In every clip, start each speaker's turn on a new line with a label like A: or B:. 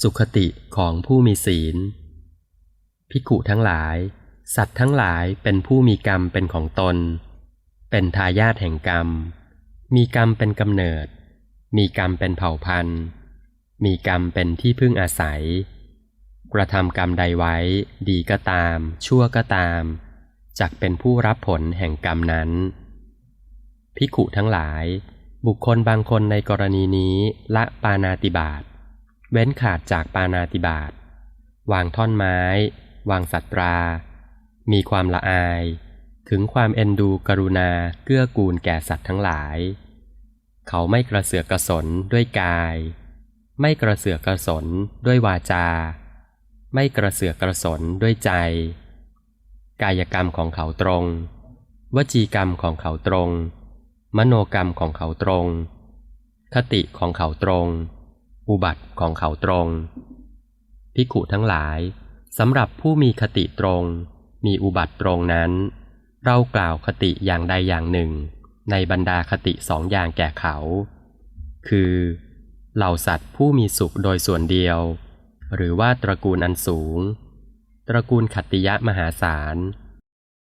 A: สุขติของผู้มีศีลภิกุทั้งหลาย สัตว์ทั้งหลายเป็นผู้มีกรรมเป็นของตน เป็นทายาทแห่งกรรม มีกรรมเป็นกำเนิด มีกรรมเป็นเผ่าพันธุ์ มีกรรมเป็นที่พึ่งอาศัย กระทำกรรมใดไว้ ดีก็ตาม ชั่วก็ตามจักเป็นผู้รับผลแห่งกรรมนั้นภิกุทั้งหลาย บุคคลบางคนในกรณีนี้ละปานาติบาต เว้นขาดจากปานาติบาตวางท่อนไม้ วางสัตรา มีความละอาย ถึงความเอ็นดูกรุณาเกื้อกูลแก่สัตว์ทั้งหลาย เขาไม่กระเสือกกระสนด้วยกาย ไม่กระเสือกกระสนด้วยวาจา ไม่กระเสือกกระสนด้วยใจ กายกรรมของเขาตรง วจีกรรมของเขาตรง มโนกรรมของเขาตรง คติของเขาตรง อุบัติของเขาตรงภิกขุทั้งหลายสำหรับผู้มีคติตรง มีอุบัติตรงนั้น เรากล่าวคติอย่างใดอย่างหนึ่ง ในบรรดาคติสองอย่างแก่เขา คือเหล่าสัตว์ผู้มีสุขโดยส่วนเดียว หรือว่าตระกูลอันสูง ตระกูลขัตติยะมหาศาล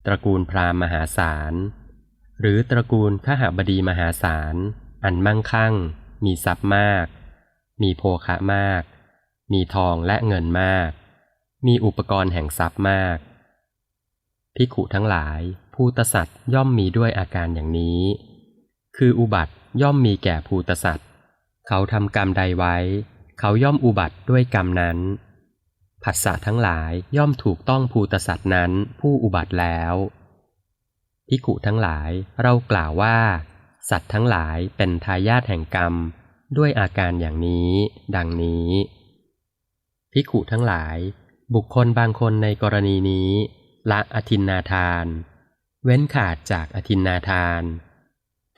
A: ตระกูลพราหมณ์มหาศาล หรือตระกูลขหบดีมหาศาล อันมั่งคั่ง มีทรัพย์มาก มีโภคะมาก มีทองและเงินมาก มีอุปกรณ์แห่งทรัพย์มากภิขุทั้งหลาย ภูตสัตว์ย่อมมีด้วยอาการอย่างนี้ คืออุบัติย่อมมีแก่ภูตสัตว์เขาทำกรรมใดไว้ เขาย่อมอุบัติด้วยกรรมนั้นผัสสะทั้งหลายย่อมถูกต้องภูตสัตว์นั้นผู้อุบัติแล้วภิกขุทั้งหลายเรากล่าวว่า สัตว์ทั้งหลายเป็นทายาทแห่งกรรม ด้วยอาการอย่างนี้ ดังนี้ภิกขุทั้งหลาย บุคคลบางคนในกรณีนี้ ละอธินนาทาน เว้นขาดจากอธินนาทาน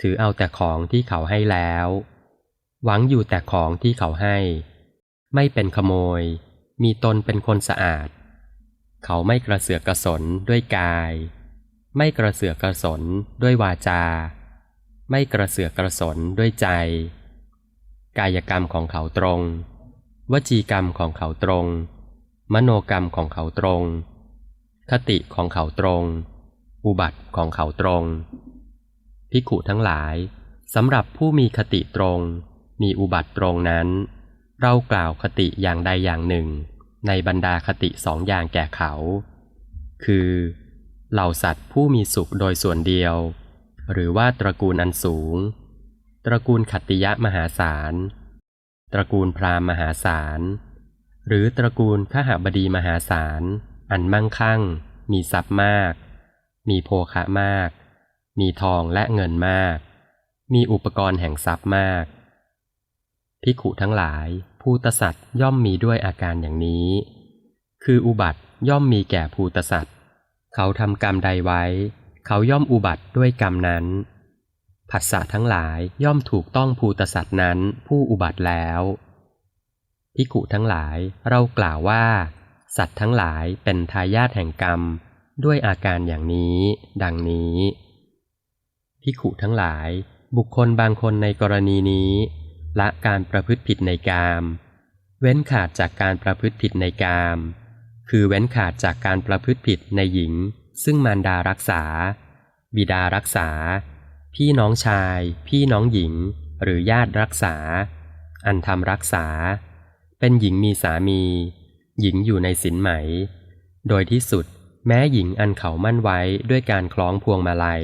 A: ถือเอาแต่ของที่เขาให้แล้ว หวังอยู่แต่ของที่เขาให้ ไม่เป็นขโมย มีตนเป็นคนสะอาด เขาไม่กระเสือกกระสนด้วยกาย ไม่กระเสือกกระสนด้วยวาจา ไม่กระเสือกกระสนด้วยใจ กายกรรมของเขาตรง วจีกรรมของเขาตรง มโนกรรมของเขาตรง คติของเขาตรง อุบัติของเขาตรงภิขุทั้งหลายสำหรับผู้มีคติตรง มีอุบัติตรงนั้น เรากล่าวคติอย่างใดอย่างหนึ่ง ในบรรดาคติสองอย่างแก่เขา คือเหล่าสัตว์ผู้มีสุขโดยส่วนเดียว หรือว่าตระกูลอันสูง ตระกูลขัตติยะมหาศาล ตระกูลพราหมณ์มหาศาล หรือตระกูลขหบดีมหาศาล อันมั่งคั่ง มีทรัพย์มาก มีโภคะมาก มีทองและเงินมาก มีอุปกรณ์แห่งทรัพย์มากภิขุทั้งหลาย ภูตสัตว์ย่อมมีด้วยอาการอย่างนี้ คืออุบัติย่อมมีแก่ภูตสัตว์ เขาทำกรรมใดไว้ เขาย่อมอุบัติด้วยกรรมนั้น ผัสสะทั้งหลายย่อมถูกต้องภูตสัตว์นั้นผู้อุบัติแล้วภิกขุทั้งหลายเรากล่าวว่า สัตว์ทั้งหลายเป็นทายาทแห่งกรรม ด้วยอาการอย่างนี้ ดังนี้ภิกขุทั้งหลาย บุคคลบางคนในกรณีนี้ละการประพฤติผิดในกาม เว้นขาดจากการประพฤติผิดในกาม คือเว้นขาดจากการประพฤติผิดในหญิง ซึ่งมารดารักษา บิดารักษา พี่น้องชาย พี่น้องหญิง หรือญาติรักษา อันทำรักษา เป็นหญิงมีสามี หญิงอยู่ในสินไหม โดยที่สุดแม้หญิงอันเขามั่นไว้ด้วยการคล้องพวงมาลัย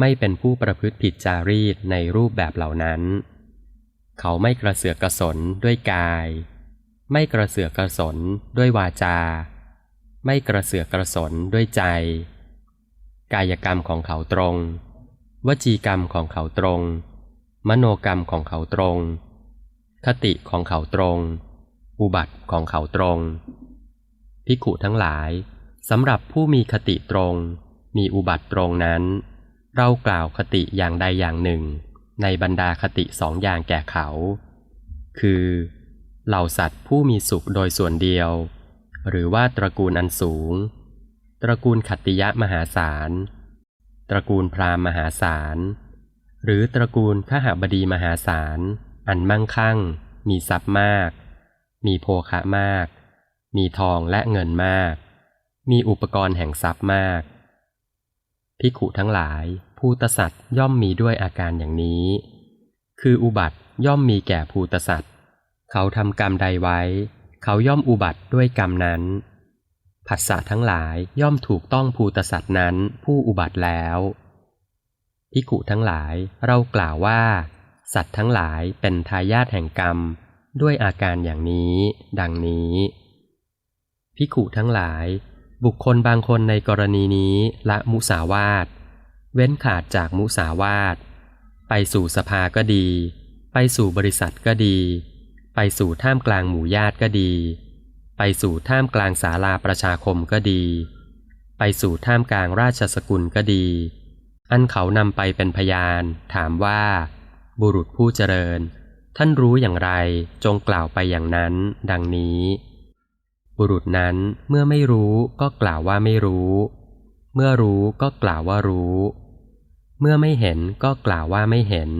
A: ไม่เป็นผู้ประพฤติผิดจารีตในรูปแบบเหล่านั้น เขาไม่กระเสือกกระสนด้วยกาย ไม่กระเสือกกระสนด้วยวาจา ไม่กระเสือกกระสนด้วยใจ กายกรรมของเขาตรง วจีกรรมของเขาตรง มโนกรรมของเขาตรง คติของเขาตรง อุบัติของเขาตรงภิกขุทั้งหลายสำหรับผู้มีคติตรง มีอุบัติตรงนั้น เรากล่าวคติอย่างใดอย่างหนึ่ง ในบรรดาคติสองอย่างแก่เขา คือ เหล่าสัตว์ผู้มีสุขโดยส่วนเดียว หรือว่าตระกูลอันสูง ตระกูลขัตติยะมหาศาล ตระกูลพราหมณ์มหาศาล หรือตระกูลขหบดีมหาศาล อันมั่งคั่ง มีทรัพย์มาก มีโภคะมาก มีทองและเงินมาก มีอุปกรณ์แห่งทรัพย์มากภิขุทั้งหลายภูตสัตว์ย่อมมีด้วยอาการอย่างนี้ คืออุบัติย่อมมีแก่ภูตสัตว์ เขาทำกรรมใดไว้ เขาย่อมอุบัติด้วยกรรมนั้น ผัสสะทั้งหลายย่อมถูกต้องภูตสัตว์นั้นผู้อุบัติแล้วภิกุทั้งหลายเรากล่าวว่า สัตว์ทั้งหลายเป็นทายาทแห่งกรรม ด้วยอาการอย่างนี้ ดังนี้ภิกุทั้งหลาย บุคคลบางคนในกรณีนี้ละมุสาวาท เว้นขาดจากมุสาวาท ไปสู่สภาก็ดี ไปสู่บริษัทก็ดี ไปสู่ท่ามกลางหมู่ญาติก็ดี ไปสู่ท่ามกลางศาลาประชาคมก็ดี ไปสู่ท่ามกลางราชสกุลก็ดี อันเขานำไปเป็นพยาน ถามว่า บุรุษผู้เจริญ ท่านรู้อย่างไรจงกล่าวไปอย่างนั้น ดังนี้ บุรุษนั้นเมื่อไม่รู้ก็กล่าวว่าไม่รู้ เมื่อรู้ก็กล่าวว่ารู้ เมื่อไม่เห็นก็กล่าวว่าไม่เห็น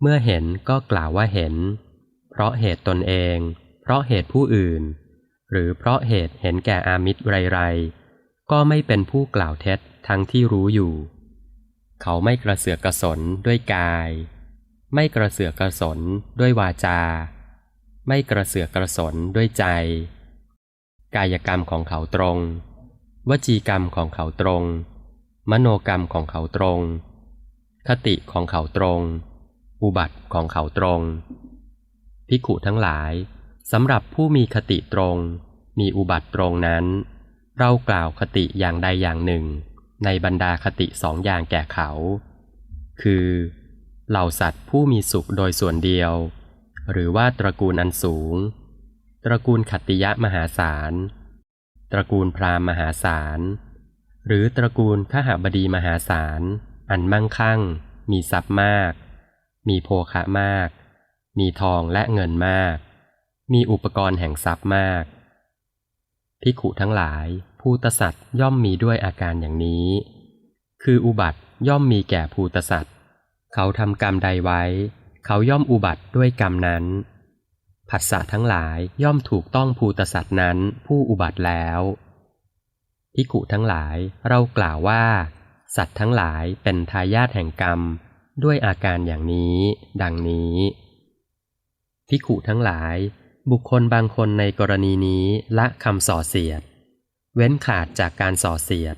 A: เมื่อเห็นก็กล่าวว่าเห็น เพราะเหตุตนเอง เพราะเหตุผู้อื่น หรือเพราะเหตุเห็นแก่อามิตรไรๆ ก็ไม่เป็นผู้กล่าวเท็จทั้งที่รู้อยู่ เขาไม่กระเสือกกระสนด้วยกาย ไม่กระเสือกกระสนด้วยวาจา ไม่กระเสือกกระสนด้วยใจ กายกรรมของเขาตรง วจีกรรมของเขาตรง มโนกรรมของเขาตรง คติของเขาตรง อุบัติของเขาตรงภิขุทั้งหลาย สำหรับผู้มีคติตรง มีอุบัติตรงนั้น เรากล่าวคติอย่างใดอย่างหนึ่ง ในบรรดาคติสองอย่างแก่เขา คือเหล่าสัตว์ผู้มีสุขโดยส่วนเดียว หรือว่าตระกูลอันสูง ตระกูลขัตติยะมหาศาล ตระกูลพราหมณ์มหาศาล หรือตระกูลขหบดีมหาศาล อันมั่งคั่ง มีทรัพย์มาก มีโภคะมาก มีทองและเงินมาก มีอุปกรณ์แห่งทรัพย์มากภิขุทั้งหลาย ภูตสัตว์ย่อมมีด้วยอาการอย่างนี้ คืออุบัติย่อมมีแก่ภูตสัตว์ เขาทำกรรมใดไว้ เขาย่อมอุบัติด้วยกรรมนั้น ผัสสะทั้งหลายย่อมถูกต้องภูตสัตว์นั้นผู้อุบัติแล้วภิกขุทั้งหลายเรากล่าวว่า สัตว์ทั้งหลายเป็นทายาทแห่งกรรม ด้วยอาการอย่างนี้ ดังนี้ภิกขุทั้งหลาย บุคคลบางคนในกรณีนี้ละคำส่อเสียด เว้นขาดจากการส่อเสียด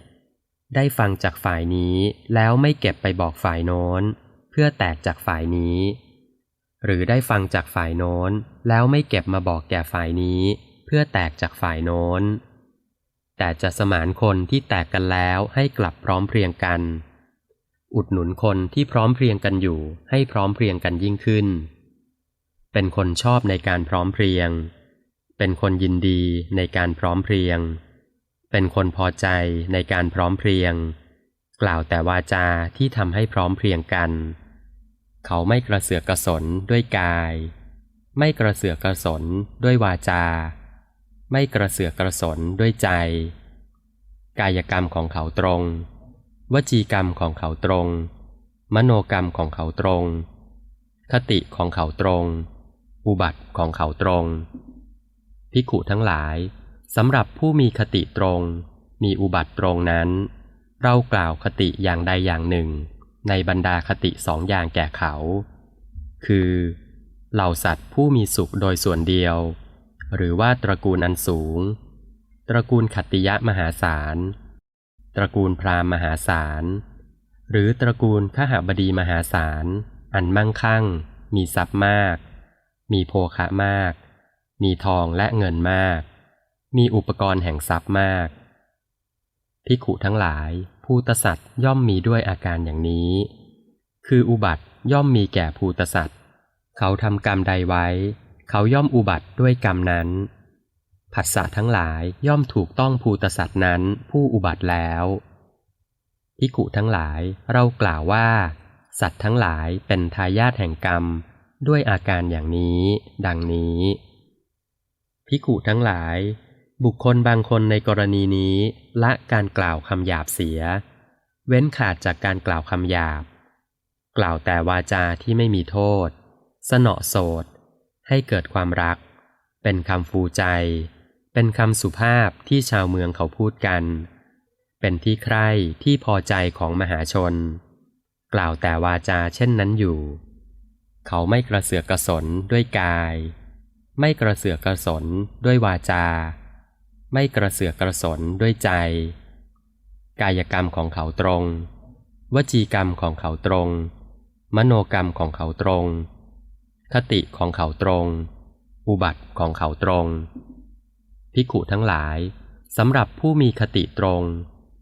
A: ได้ฟังจากฝ่ายนี้แล้วไม่เก็บไปบอกฝ่ายโน้น เพื่อแตกจากฝ่ายนี้ หรือได้ฟังจากฝ่ายโน้น แล้วไม่เก็บมาบอกแก่ฝ่ายนี้ เพื่อแตกจากฝ่ายโน้น แต่จะสมานคนที่แตกกันแล้วให้กลับพร้อมเพรียงกัน อุดหนุนคนที่พร้อมเพรียงกันอยู่ให้พร้อมเพรียงกันยิ่งขึ้น เป็นคนชอบในการพร้อมเพรียง เป็นคนยินดีในการพร้อมเพรียง เป็นคนพอใจในการพร้อมเพรียง กล่าวแต่วาจาที่ทำให้พร้อมเพรียงกัน เขาไม่กระเสือกกระสนด้วยกาย ไม่กระเสือกกระสนด้วยวาจา ไม่กระเสือกกระสนด้วยใจ กายกรรมของเขาตรง วจีกรรมของเขาตรง มโนกรรมของเขาตรง คติของเขาตรง อุบัติของเขาตรงภิขุทั้งหลายสำหรับผู้มีคติตรง มีอุบัติตรงนั้น เรากล่าวคติอย่างใดอย่างหนึ่ง ในบรรดาคติสองอย่างแก่เขา คือ เหล่าสัตว์ผู้มีสุขโดยส่วนเดียว หรือว่าตระกูลอันสูง ตระกูลขัตติยะมหาศาล ตระกูลพราหมณ์มหาศาล หรือตระกูลขหบดีมหาศาล อันมั่งคั่ง มีทรัพย์มาก มีโภคะมาก มีทองและเงินมาก มีอุปกรณ์แห่งทรัพย์มากภิกขุทั้งหลายภูตสัตว์ย่อมมีด้วยอาการอย่างนี้ คืออุบัติย่อมมีแก่ภูตสัตว์เขาทำกรรมใดไว้ เขาย่อมอุบัติด้วยกรรมนั้นผัสสะทั้งหลายย่อมถูกต้องภูตสัตว์นั้นผู้อุบัติแล้วภิกขุทั้งหลายเรากล่าวว่า สัตว์ทั้งหลายเป็นทายาทแห่งกรรม ด้วยอาการอย่างนี้ ดังนี้ภิกุทั้งหลาย บุคคลบางคนในกรณีนี้ ละการกล่าวคำหยาบเสีย เว้นขาดจากการกล่าวคำหยาบ กล่าวแต่วาจาที่ไม่มีโทษ สนอโสดให้เกิดความรัก เป็นคำฟูใจ เป็นคำสุภาพที่ชาวเมืองเขาพูดกัน เป็นที่ใคร่ที่พอใจของมหาชน กล่าวแต่วาจาเช่นนั้นอยู่ เขาไม่กระเสือกกระสนด้วยกาย ไม่กระเสือกกระสนด้วยวาจา ไม่กระเสือกกระสนด้วยใจ กายกรรมของเขาตรง วจีกรรมของเขาตรง มโนกรรมของเขาตรง คติของเขาตรง อุบัติของเขาตรง พิขุทั้งหลายสำหรับผู้มีคติตรง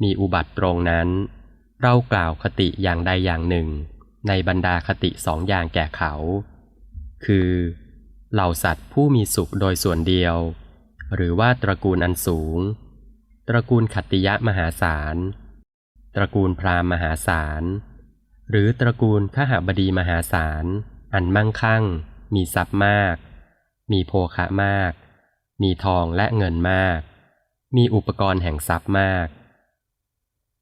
A: มีอุบัติตรงนั้น เรากล่าวคติอย่างใดอย่างหนึ่ง ในบรรดาคติสองอย่างแก่เขา คือเหล่าสัตว์ผู้มีสุขโดยส่วนเดียว หรือว่าตระกูลอันสูง ตระกูลขัตติยะมหาศาล ตระกูลพราหมณ์มหาศาล หรือตระกูลขหบดีมหาศาล อันมั่งคั่ง มีทรัพย์มาก มีโภคะมาก มีทองและเงินมาก มีอุปกรณ์แห่งทรัพย์มาก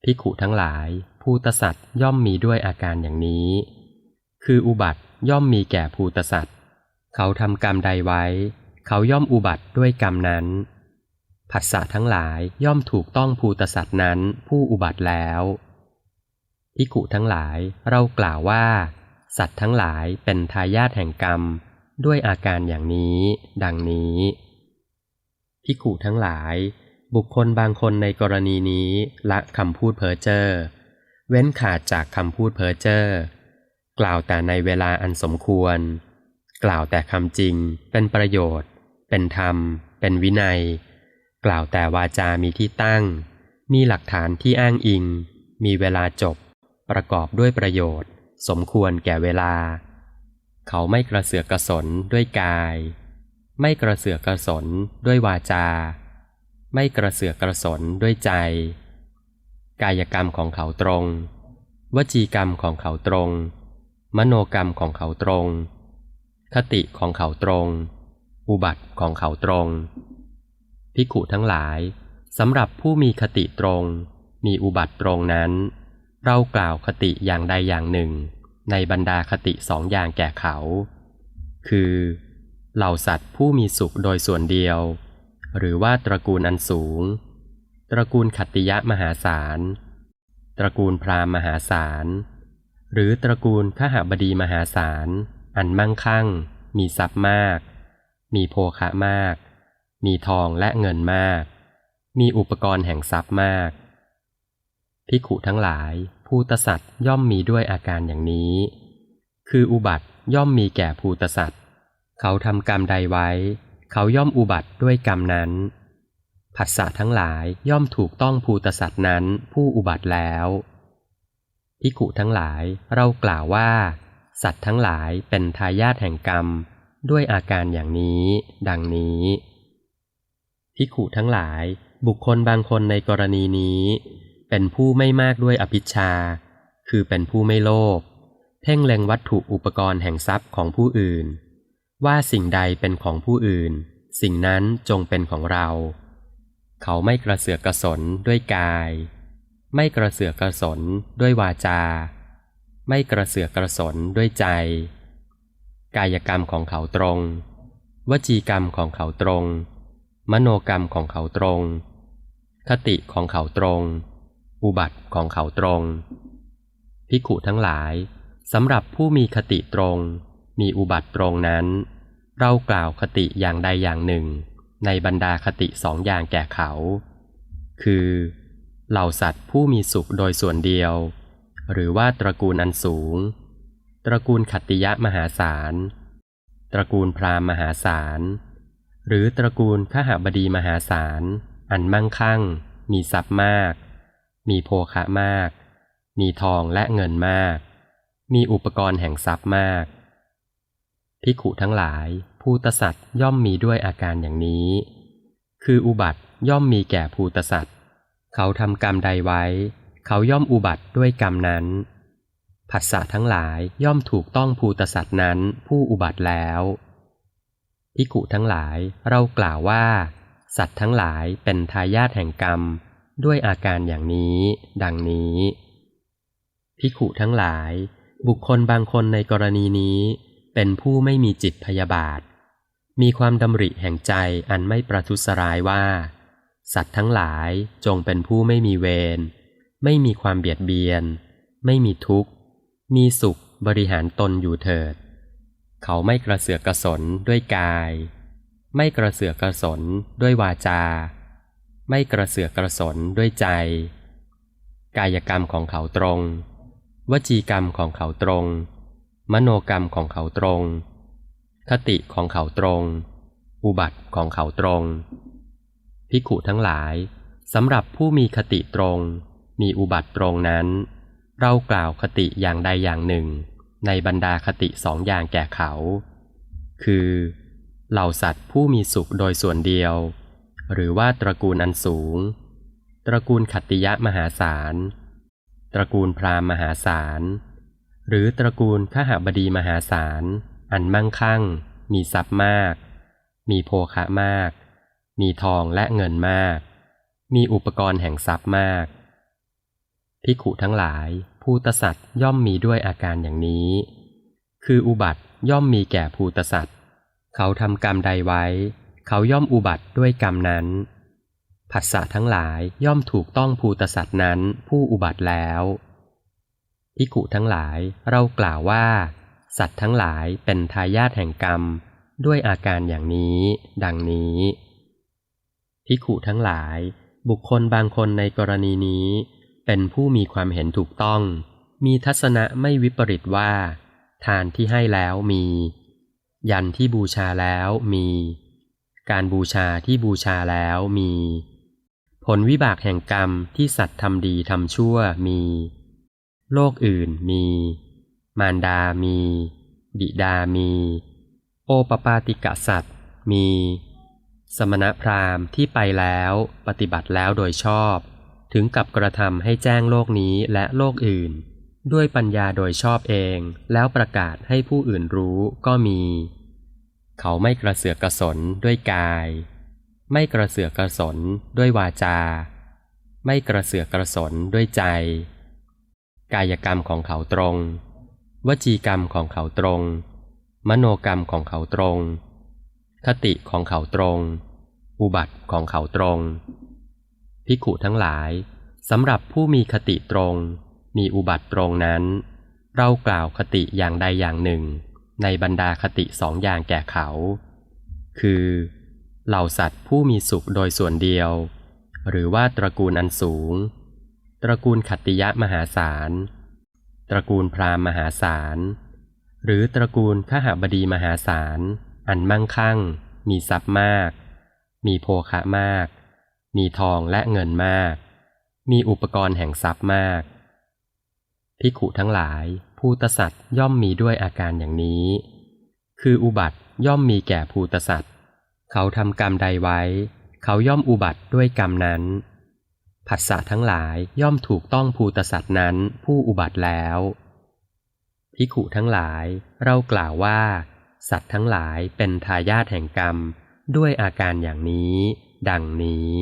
A: พิขุทั้งหลาย ภูตสัตว์ย่อมมีด้วยอาการอย่างนี้ คืออุบัติย่อมมีแก่ภูตสัตว์ เขาทำกรรมใดไว้ เขาย่อมอุบัติด้วยกรรมนั้นผัสสะทั้งหลายย่อมถูกต้องภูตสัตว์นั้นผู้อุบัติแล้วพิขุทั้งหลายเรากล่าวว่า สัตว์ทั้งหลายเป็นทายาทแห่งกรรม ด้วยอาการอย่างนี้ ดังนี้พิขุทั้งหลาย บุคคลบางคนในกรณีนี้ละคำพูดเพ้อเจ้อ เว้นขาดจากคำพูดเพ้อเจ้อกล่าวแต่ในเวลาอันสมควร กล่าวแต่คำจริง เป็นประโยชน์ เป็นธรรม เป็นวินัย กล่าวแต่วาจามีที่ตั้ง มีหลักฐานที่อ้างอิง มีเวลาจบ ประกอบด้วยประโยชน์ สมควรแก่เวลา เขาไม่กระเสือกกระสนด้วยกาย ไม่กระเสือกกระสนด้วยวาจา ไม่กระเสือกกระสนด้วยใจ กายกรรมของเขาตรง วจีกรรมของเขาตรง มโนกรรมของเขาตรง คติของเขาตรง อุบัติของเขาตรง พิขุทั้งหลายสำหรับผู้มีคติตรง มีอุบัติตรงนั้น เรากล่าวคติอย่างใดอย่างหนึ่ง ในบรรดาคติสองอย่างแก่เขา คือเหล่าสัตว์ผู้มีสุขโดยส่วนเดียว หรือว่าตระกูลอันสูง ตระกูลขัตติยะมหาศาล ตระกูลพราหมณ์มหาศาล หรือตระกูลขหบดีมหาศาล อันมั่งคั่ง มีทรัพย์มาก มีโภคะมาก มีทองและเงินมาก มีอุปกรณ์แห่งทรัพย์มาก พิขุทั้งหลาย ภูตสัตว์ย่อมมีด้วยอาการอย่างนี้ คืออุบัติย่อมมีแก่ภูตสัตว์ เขาทำกรรมใดไว้ เขาย่อมอุบัติด้วยกรรมนั้น ผัสสะทั้งหลายย่อมถูกต้องภูตสัตว์นั้นผู้อุบัติแล้วพิขุทั้งหลายเรากล่าวว่า สัตว์ทั้งหลายเป็นทายาทแห่งกรรม ด้วยอาการอย่างนี้ ดังนี้พิขุทั้งหลายบุคคลบางคนในกรณีนี้ เป็นผู้ไม่มากด้วยอภิชา คือเป็นผู้ไม่โลภเพ่งเล็งวัตถุอุปกรณ์แห่งทรัพย์ของผู้อื่น ว่าสิ่งใดเป็นของผู้อื่น สิ่งนั้นจงเป็นของเรา เขาไม่กระเสือกกระสนด้วยกาย ไม่กระเสือกกระสนด้วยวาจา ไม่กระเสือกกระสนด้วยใจ กายกรรมของเขาตรง วจีกรรมของเขาตรง มโนกรรมของเขาตรง คติของเขาตรง อุบัติของเขาตรง พิขุทั้งหลายสำหรับผู้มีคติตรง มีอุบัติตรงนั้น เรากล่าวคติอย่างใดอย่างหนึ่ง ในบรรดาคติสองอย่างแก่เขา คือเหล่าสัตว์ผู้มีสุขโดยส่วนเดียว หรือว่าตระกูลอันสูง ตระกูลขัตติยะมหาศาล ตระกูลพราหมณ์มหาศาล หรือตระกูลขหบดีมหาศาล อันมั่งคั่ง มีทรัพย์มาก มีโภคะมาก มีทองและเงินมาก มีอุปกรณ์แห่งทรัพย์มากพิขุทั้งหลาย ภูตสัตว์ย่อมมีด้วยอาการอย่างนี้ คืออุบัติย่อมมีแก่ภูตสัตว์เขาทำกรรมใดไว้ เขาย่อมอุบัติด้วยกรรมนั้นผัสสะทั้งหลายย่อมถูกต้องภูตสัตว์นั้นผู้อุบัติแล้วพิขุทั้งหลายเรากล่าวว่า สัตว์ทั้งหลายเป็นทายาทแห่งกรรม ด้วยอาการอย่างนี้ ดังนี้พิขุทั้งหลาย บุคคลบางคนในกรณีนี้ เป็นผู้ไม่มีจิตพยาบาท มีความดำริแห่งใจอันไม่ประทุษร้ายว่า สัตว์ทั้งหลายจงเป็นผู้ไม่มีเวร ไม่มีความเบียดเบียน ไม่มีทุกข์ มีสุขบริหารตนอยู่เถิด เขาไม่กระเสือกกระสนด้วยกาย ไม่กระเสือกกระสนด้วยวาจา ไม่กระเสือกกระสนด้วยใจ กายกรรมของเขาตรง วจีกรรมของเขาตรง มโนกรรมของเขาตรง คติของเขาตรง อุบัติของเขาตรง พิขุทั้งหลายสำหรับผู้มีคติตรง มีอุบัติตรงนั้น เรากล่าวคติอย่างใดอย่างหนึ่ง ในบรรดาคติสองอย่างแก่เขา คือเหล่าสัตว์ผู้มีสุขโดยส่วนเดียว หรือว่าตระกูลอันสูง ตระกูลขัตติยะมหาศาล ตระกูลพราหมณ์มหาศาล หรือตระกูลขหบดีมหาศาล อันมั่งคั่ง มีทรัพย์มาก มีโภคะมาก มีทองและเงินมาก มีอุปกรณ์แห่งทรัพย์มาก พิขุทั้งหลาย ภูตสัตว์ย่อมมีด้วยอาการอย่างนี้ คืออุบัติย่อมมีแก่ภูตสัตว์เขาทำกรรมใดไว้ เขาย่อมอุบัติด้วยกรรมนั้นผัสสะทั้งหลายย่อมถูกต้องภูตสัตว์นั้นผู้อุบัติแล้วพิกุทั้งหลายเรากล่าวว่า สัตว์ทั้งหลายเป็นทายาทแห่งกรรม ด้วยอาการอย่างนี้ ดังนี้พิกุทั้งหลาย บุคคลบางคนในกรณีนี้ เป็นผู้มีความเห็นถูกต้อง มีทัศนะไม่วิปริตว่า ทานที่ให้แล้วมี ยันที่บูชาแล้วมี การบูชาที่บูชาแล้วมี ผลวิบากแห่งกรรมที่สัตว์ทำดีทำชั่วมี โลกอื่นมี มารดามี บิดามี โอปปาติกะสัตว์มี สมณพราหมณ์ที่ไปแล้วปฏิบัติแล้วโดยชอบ ถึงกับกระทำให้แจ้งโลกนี้และโลกอื่น ด้วยปัญญาโดยชอบเองแล้วประกาศให้ผู้อื่นรู้ก็มี เขาไม่กระเสือกกระสนด้วยกาย ไม่กระเสือกกระสนด้วยวาจา ไม่กระเสือกกระสนด้วยใจ กายกรรมของเขาตรง วจีกรรมของเขาตรง มโนกรรมของเขาตรง คติของเขาตรง อุบัติของเขาตรง พิขุทั้งหลายสำหรับผู้มีคติตรง มีอุบัติตรงนั้น เรากล่าวคติอย่างใดอย่างหนึ่ง ในบรรดาคติสองอย่างแก่เขา คือเหล่าสัตว์ผู้มีสุขโดยส่วนเดียว หรือว่าตระกูลอันสูง ตระกูลขัตติยะมหาศาล ตระกูลพราหมณ์มหาศาล หรือตระกูลขหบดีมหาศาล อันมั่งคั่ง มีทรัพย์มาก มีโภคะมาก มีทองและเงินมาก มีอุปกรณ์แห่งทรัพย์มากพิขุทั้งหลายภูตสัตว์ย่อมมีด้วยอาการอย่างนี้ คืออุบัติย่อมมีแก่ภูตสัตว์ เขาทำกรรมใดไว้ เขาย่อมอุบัติด้วยกรรมนั้น ผัสสะทั้งหลายย่อมถูกต้องภูตสัตว์นั้นผู้อุบัติแล้วพิขุทั้งหลาย เรากล่าวว่า สัตว์ทั้งหลายเป็นทายาทแห่งกรรม ด้วยอาการอย่างนี้ ดังนี้